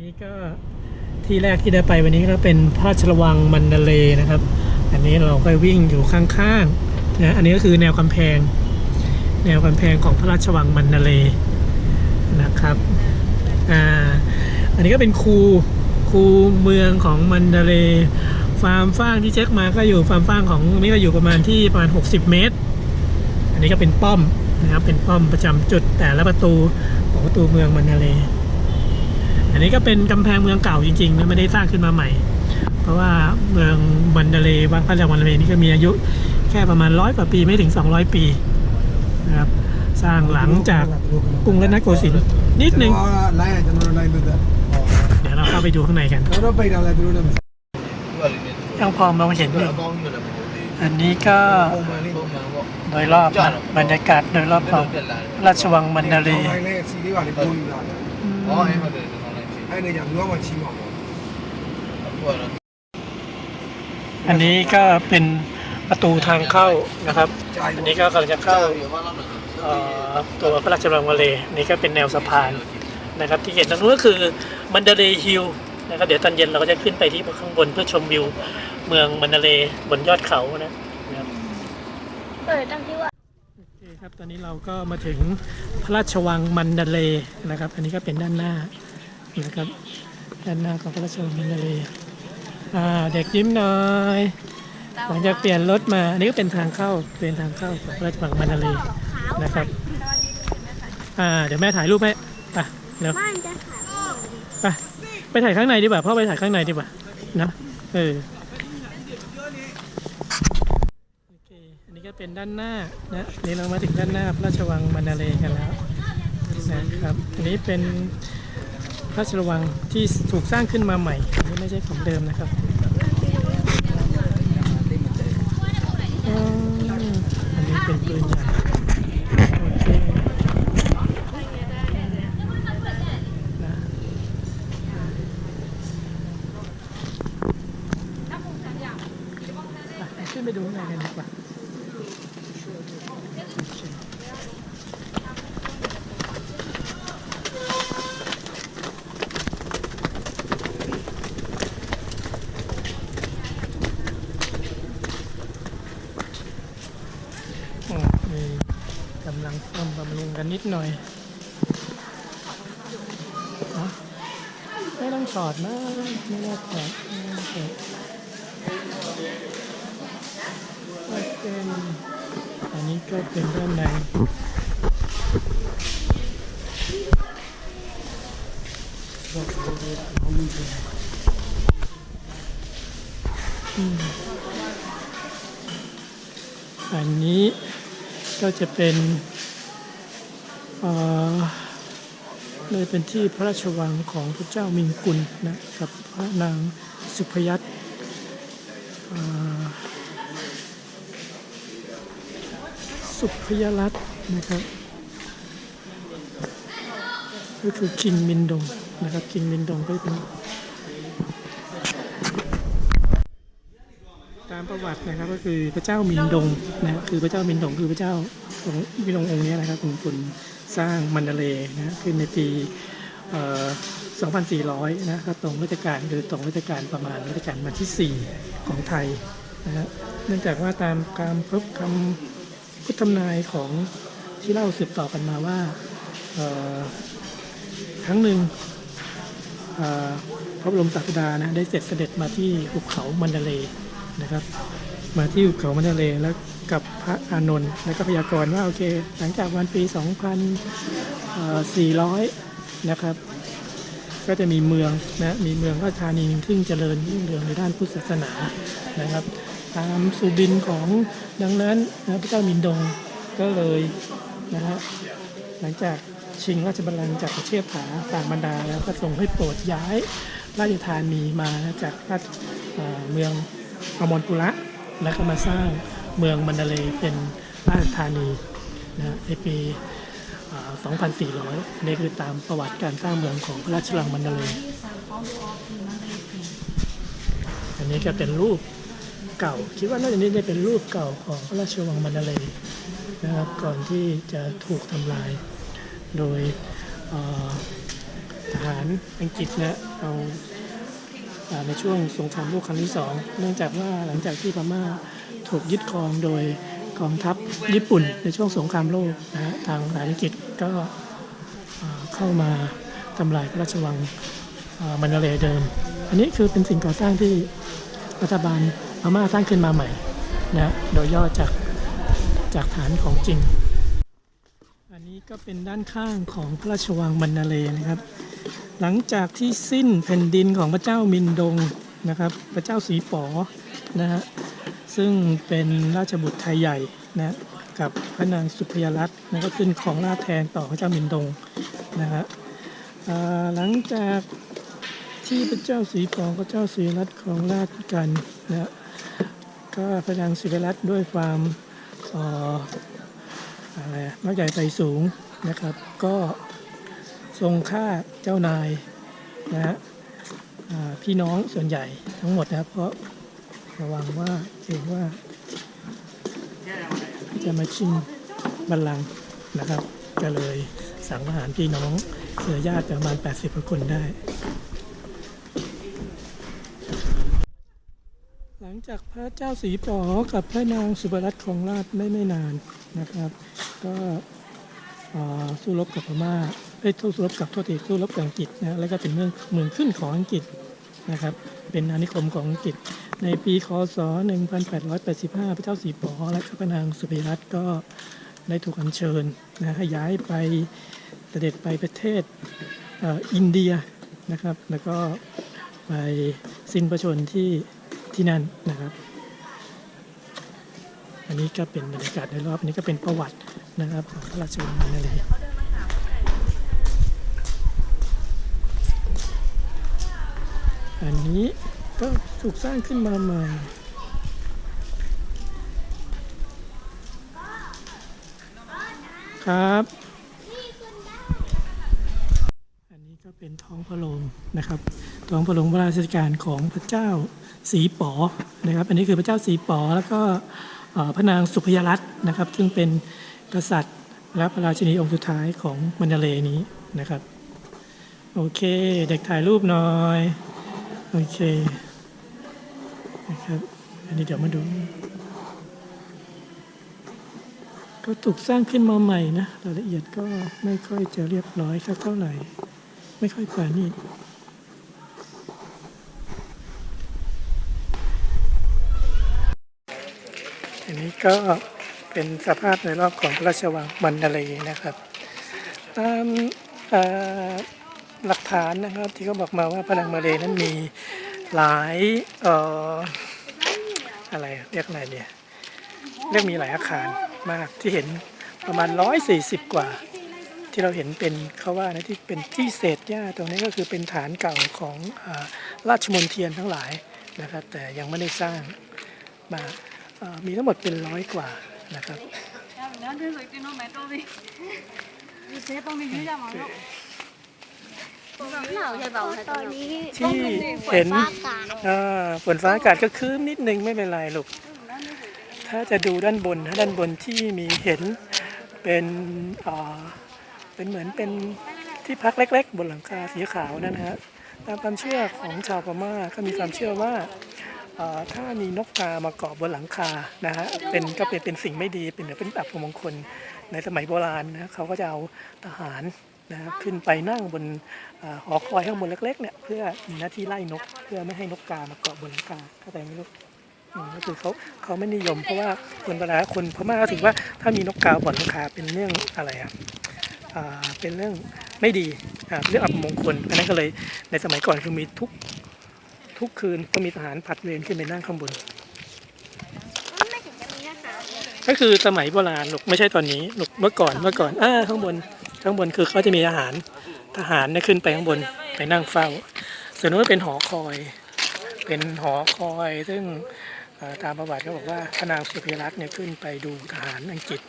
นี้ก็ที่แรกที่ได้ไปวันนี้ก็เป็นพระราชวังมันดาเลนะครับ อันนี้เราก็วิ่งอยู่ข้างๆนะอันนี้ก็คือแนวกำแพง แนวกำแพงของพระราชวังมันดาเลนะครับอ่าอันนี้ก็เป็นคูคูเมืองของมันดาเลฟาร์มฟางที่เช็คมาก็อยู่ฟาร์มฟางของนี่ก็อยู่ประมาณที่ประมาณ 60 เมตร อันนี้ก็เป็นป้อมนะครับเป็นป้อมประจำจุดแต่ละประตูของประตูเมืองมันดาเล อันนี้ก็เป็นกำแพงเมืองเก่าจริงๆไม่ได้สร้างขึ้นมาใหม่ เพราะว่าเมืองบันเดเลวังพระจักรวันเดเลนี่ก็มีอายุแค่ประมาณร้อยกว่าปีไม่ถึง 200 ปีนะครับสร้างหลังจากกรุงรัตนโกสินทร์นิดนึงเดี๋ยวเราเข้าไปดูข้างในกันยังพอมองเห็นอยู่อันนี้ก็โดยรอบบรรยากาศโดยรอบของราชวังมันดาลี 那个养罗马骑马。อันนี้ก็เป็นประตูทางเข้านะครับ อันนี้ก็กำลังจะเข้าตัวพระราชวังมาเลยนี่ก็เป็นแนวสะพานนะครับ ที่เห็นตรงนู้นก็คือมันเดเลฮิลนะครับเดี๋ยวตอนเย็นเราก็จะขึ้นไปที่ข้างบนเพื่อชมวิวเมืองมันเดเลบนยอดเขานะเออตั้งที่ว่าโอเคครับตอนนี้เราก็มาถึงพระราชวังมันเดเลนะครับ อันนี้ก็เป็นด้านหน้า นะครับด้านหน้าของพระราชวังมันาเลย์อ่าเด็กยิ้มหน่อยหลังจากเปลี่ยนรถมาอันนี้ก็เป็นทางเข้าเป็นทางเข้าของพระราชวังมันาเลนะครับอ่าเดี๋ยวแม่ถ่ายรูปให้ไปเร็วไปไปถ่ายข้างในดีกว่าพ่อไปถ่ายข้างในดีกว่านะเอออันนี้ก็เป็นด้านหน้านะนี่เรามาถึงด้านหน้าพระราชวังมันดาเลกันแล้วนะครับ อันนี้เป็น พระราชวังที่ถูกสร้างขึ้นมาใหม่นี่ไม่ใช่ของเดิมนะครับอันนี้เป็นปืนใหญ่โอเคขึ้นไปดูข้างในกันดีกว่าอืมมี กำลังซ่อมบำรุงกันนิดหน่อยนะไม่ต้องถอดนะไม่ต้องถอดไม่ต้องสอดเป็นอันนี้ก็เป็นด้านในอืมอันนี้ ก็จะเป็นเอ่อเลยเป็นที่พระราชวังของพระเจ้ามิงกุลนะกับพระนางสุพยัตสุพยรัตน์นะครับก็คือคิงมินดงนะครับคิงมินดงก็เป็น ประวัตินะครับก็คือพระเจ้ามินดงนะคือพระเจ้ามินดงคือพระเจ้าองค์มินดงองค์นี้นะครับเป็นคนสร้างมันดาเลนะขึ้นในปี2,400 นะครับตรงรัชกาลคือตรงรัชกาลประมาณรัชกาลมาที่ 4 ของไทยนะฮะเนื่องจากว่าตามการพบคำพุทธทนายของที่เล่าสืบต่อกันมาว่าครั้งหนึ่งพระบรมศาสดานะได้เสด็จเสด็จมาที่ภูเขามันดาเล นะครับ มาที่เขามันดาเลแล้วกับพระอานนท์แล้วก็พยากรณ์ว่าโอเค หลังจากวันปี 2400 นะครับ ก็จะมีเมืองนะมีเมืองราชธานีซึ่งเจริญรุ่งเรืองในด้านพุทธศาสนานะครับ ตามสุบินของดังนั้นนะพระเจ้ามินดงก็เลยนะฮะหลังจากชิงราชบัลลังก์จากเทศผาต่างบรรดาแล้วก็ทรงให้โปรดย้ายราชธานีมานะจากราชเมือง อมรปุระแล้วก็มาสร้างเมืองมันดาเลยเป็นราชธานีนะในปี 2400 นี่คือตามประวัติการสร้างเมืองของพระราชวังมันดาเลยอันนี้ก็เป็นรูปเก่า คิดว่าน่าจะนี่ได้เป็นรูปเก่าของพระราชวังมันดาเลยนะครับก่อนที่จะถูกทำลายโดยทหารอังกฤษนะเอา ในช่วงสงครามโลกครั้งที่สองเนื่องจากว่าหลังจากที่พม่าถูกยึดครองโดยกองทัพญี่ปุ่นในช่วงสงครามโลกนะทางทหารอังกฤษก็เข้ามาทำลายพระราชวังมันาเลเดิม อันนี้คือเป็นสิ่งก่อสร้างที่รัฐบาลพม่าสร้างขึ้นมาใหม่นะโดยย่อจากจากฐานของจริง อันนี้ก็เป็นด้านข้างของพระราชวังมันาเลนะครับ หลังจากที่สิ้นแผ่นดินของพระเจ้ามินดงนะครับ พระเจ้าสีป๋อนะฮะซึ่งเป็นราชบุตรไทยใหญ่นะกับพระนางสุพยรัตน์นะก็ขึ้นของราชแทนต่อพระเจ้ามินดงนะฮะหลังจากที่พระเจ้าสีป๋อพระเจ้าสีรัตน์ของราชกันนะก็พระนางสุพยรัตน์ด้วยความอ่ออะไรมักใหญ่ไฟสูงนะครับ ก็ ทรงฆ่าเจ้านายนะฮะพี่น้องส่วนใหญ่ทั้งหมดนะครับ เพราะระวังว่าเกรงว่า จะมาชิงบัลลังก์นะครับ ก็เลยสั่งหารพี่น้องเครือญาติประมาณ 80กว่าคนได้ หลังจากพระเจ้าสีปอกับพระนางสุบรัตน์ของราชได้ไม่นานนะครับ ก็สู้รบกับพม่า เอ้ยสู้รบกับทษทีสู้รบกับอังกฤษนะแล้วก็เป็นเมืองเมืองขึ้นของอังกฤษนะครับ เป็นอาณานิคมของอังกฤษ ในปีคศ 1885 พระเจ้าสีปอและพระนางสุบรัตน์ก็ได้ถูกอัญเชิญนะให้ย้ายไปเสด็จไปประเทศอินเดียนะครับ แล้วก็ไปสิ้นพระชนที่ที่นั่นนะครับ อันนี้ก็เป็นบรรยากาศโดยรอบอันนี้ก็เป็นประวัตินะครับของพระราชวังนั่นเอันนี้ก็ถูกสร้างขึ้นมาใหม่ครับ อันนี้ก็เป็นท้องพระโรงนะครับ ท้องพระโรงพระราชการของพระเจ้าสีป๋อนะครับ อันนี้คือพระเจ้าสีป๋อแล้วก็พระนางสุพยรัตน์นะครับ ซึ่งเป็นกษัตริย์และพระราชินีองค์สุดท้ายของมันดเลนี้นะครับ โอเค เด็กถ่ายรูปหน่อย โอเคนะครับอันนี้เดี๋ยวมาดู ก็ถูกสร้างขึ้นมาใหม่นะรายละเอียดก็ไม่ค่อยจะเรียบร้อยสักเท่าไหร่ ไม่ค่อยปราณีตอันนี้ก็เป็นสภาพในรอบของพระราชวังมันดาเลนะครับตามอ่อ หลักฐานนะครับ ที่เขาบอกมาว่าพระนางมาเลยนั้นมีหลายเอ่ออะไรเรียกอะไรเนี่ยเรียกมีหลายอาคารมากที่เห็นประมาณ 140 กว่า ที่เราเห็นเป็นเขาว่านะที่เป็นที่เศษหญ้าตรงนี้ก็คือเป็นฐานเก่าของอราชมนเทียนทั้งหลายนะครับแต่ยังไม่ได้สร้างมามีทั้งหมดเป็นร้อยกว่านะครับ หนาวใช่เปล่าตอนนี้ที่เห็นอ่าฝนฟ้าอากาศก็คืมนิดนึงไม่เป็นไรลูก ถ้าจะดูด้านบนถ้าด้านบนที่มีเห็นเป็นอ่าเป็นเหมือนเป็นที่พักเล็ก ๆ บนหลังคาสีขาวนั่นนะฮะตามความเชื่อของชาวพม่าก็มีความเชื่อว่าอ่าถ้ามีนกกามาเกาะบนหลังคานะฮะเป็นก็เป็นเป็นสิ่งไม่ดีเป็นเป็นอัปมงคลในสมัยโบราณนะเขาก็จะเอาทหาร นะฮะขึ้นไปนั่งบนอาหอคอยข้างบนเล็กๆเนี่ยเพื่อมีหน้าที่ไล่นก เพื่อไม่ให้นกกามาเกาะบนหลังคาเข้าใจไหมลูกอืมก็คือเขาเขาไม่นิยมเพราะว่าคนเวลาคนพม่าก็ถือว่าถ้ามีนกกาบ่อนนกกาเป็นเรื่องอะไรอะอ่าเป็นเรื่องไม่ดีอ่าเป็นเรื่องอับมงคลอันนั้นก็เลยในสมัยก่อนคือมีทุกทุกคืนก็มีทหารผัดเวรขึ้นไปนั่งข้างบนไม่ถึงจะมีหน้าหนาวเลยก็คือสมัยโบราณลูกไม่ใช่ตอนนี้ลูกเมื่อก่อนเมื่อก่อนอ่าข้างบน ข้างบนคือเขาจะมีทหารทหารเนี่ยขึ้นไปข้างบนไปนั่งเฝ้า ส่วนนู้นเป็นหอคอย เป็นหอคอย ซึ่งตามประวัติเขาบอกว่าพระนางสุภีรัตน์เนี่ยขึ้นไปดูทหารอังกฤษ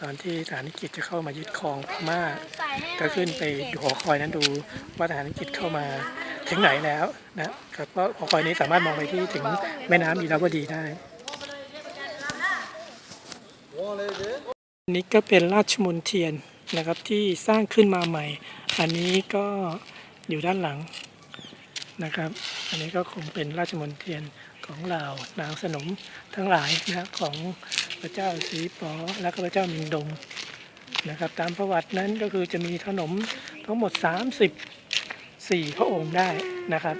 ตอนที่ทหารอังกฤษจะเข้ามายึดครองพม่าก็ขึ้นไปดูหอคอยนั้นดูว่าทหารอังกฤษเข้ามาถึงไหนแล้วนะครับเพราะหอคอยนี้สามารถมองไปที่ถึงแม่น้ำอีราวดีได้นนี้ก็เป็นราชมนเทียน นะครับที่สร้างขึ้นมาใหม่ อันนี้ก็อยู่ด้านหลังนะครับ อันนี้ก็คงเป็นราชมนเทียนของเหล่านางสนมทั้งหลายนะของพระเจ้าสีปอและก็พระเจ้ามิงดงนะครับ ตามประวัตินั้นก็คือจะมีขนมทั้งหมด 34 พระองค์ได้นะครับ